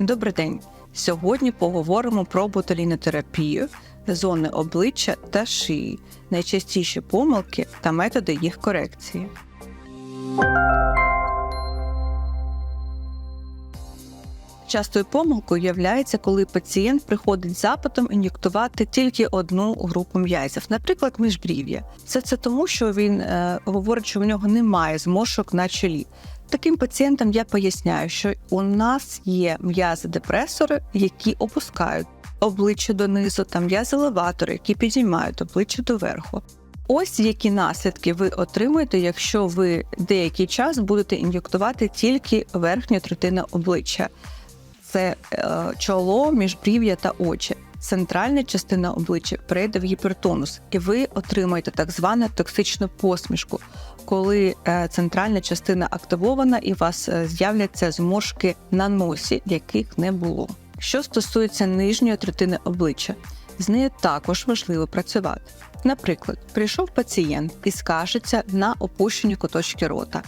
Добрий день. Сьогодні поговоримо про ботулінотерапію, зони обличчя та шиї, найчастіші помилки та методи їх корекції. Частою помилкою є, коли пацієнт приходить з запитом ін'єктувати тільки одну групу м'язів, наприклад, міжбрів'я. Це це тому, що він е, говорить, що в нього немає зморшок на чолі. Таким пацієнтам я поясняю, що у нас є м'язи-депресори, які опускають обличчя донизу, та м'язи-елеватори, які підіймають обличчя доверху. Ось які наслідки ви отримуєте, якщо ви деякий час будете ін'єктувати тільки верхню третину обличчя. Це е, чоло, міжбрів'я та очі. Центральна частина обличчя прийде в гіпертонус, і ви отримаєте так звану токсичну посмішку, коли е, центральна частина активована і у вас е, з'являться зморшки на носі, яких не було. Що стосується нижньої третини обличчя, з нею також важливо працювати. Наприклад, прийшов пацієнт і скажеться на опущені куточки рота.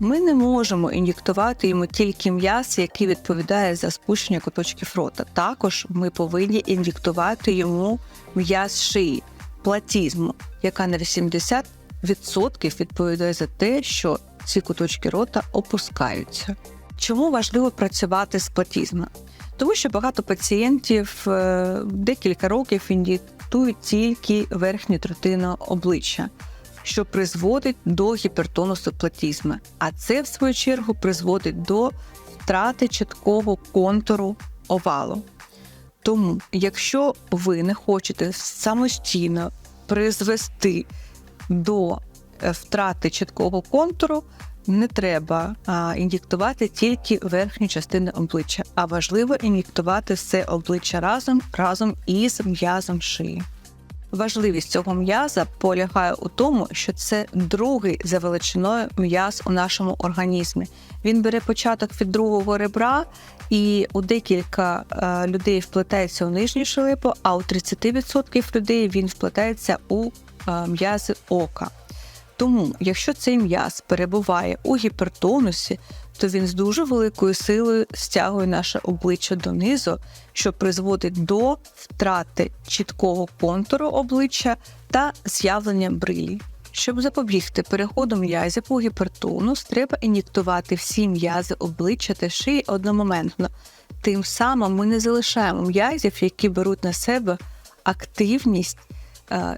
Ми не можемо ін'єктувати йому тільки м'яз, який відповідає за спущення куточків рота. Також ми повинні ін'єктувати йому м'яз шиї, платізму, яка на 80% відповідає за те, що ці куточки рота опускаються. Чому важливо працювати з платізмом? Тому що багато пацієнтів е, декілька років ін'єктують тільки верхню третину обличчя що призводить до гіпертонусу платізми. А це, в свою чергу, призводить до втрати чіткого контуру овалу. Тому, якщо ви не хочете самостійно призвести до е, втрати чіткого контуру, не треба а, ін'єктувати тільки верхню частину обличчя, а важливо ін'єктувати все обличчя разом разом із м'язом шиї. Важливість цього м'яза полягає у тому, що це другий за величиною м'яз у нашому організмі. Він бере початок від другого ребра, і у декілька е, людей вплетається у нижню шелепу, а у 30% людей він вплетається у е, м'язи ока. Тому, якщо цей м'яз перебуває у гіпертонусі, то він з дуже великою силою стягує наше обличчя донизу, що призводить до втрати чіткого контуру обличчя та з'явлення брилі. Щоб запобігти переходу м'язів у гіпертонус, треба ін'єктувати всі м'язи обличчя та шиї одномоментно. Тим самим ми не залишаємо м'язів, які беруть на себе активність,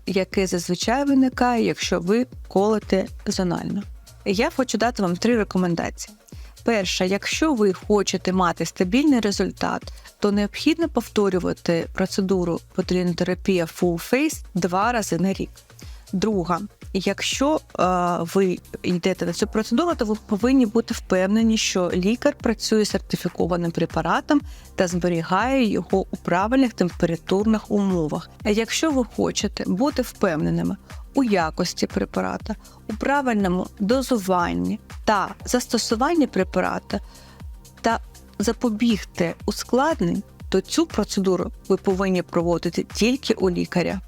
яке зазвичай виникає, якщо ви колите зонально. Я хочу дати вам три рекомендації. Перша, якщо ви хочете мати стабільний результат, то необхідно повторювати процедуру потрінотерапія Full Face два рази на рік. Друга, якщо е, ви йдете на цю процедуру, то ви повинні бути впевнені, що лікар працює сертифікованим препаратом та зберігає його у правильних температурних умовах. А якщо ви хочете бути впевненими у якості препарата, у правильному дозуванні та застосуванні препарата та запобігти ускладнень, то цю процедуру ви повинні проводити тільки у лікаря.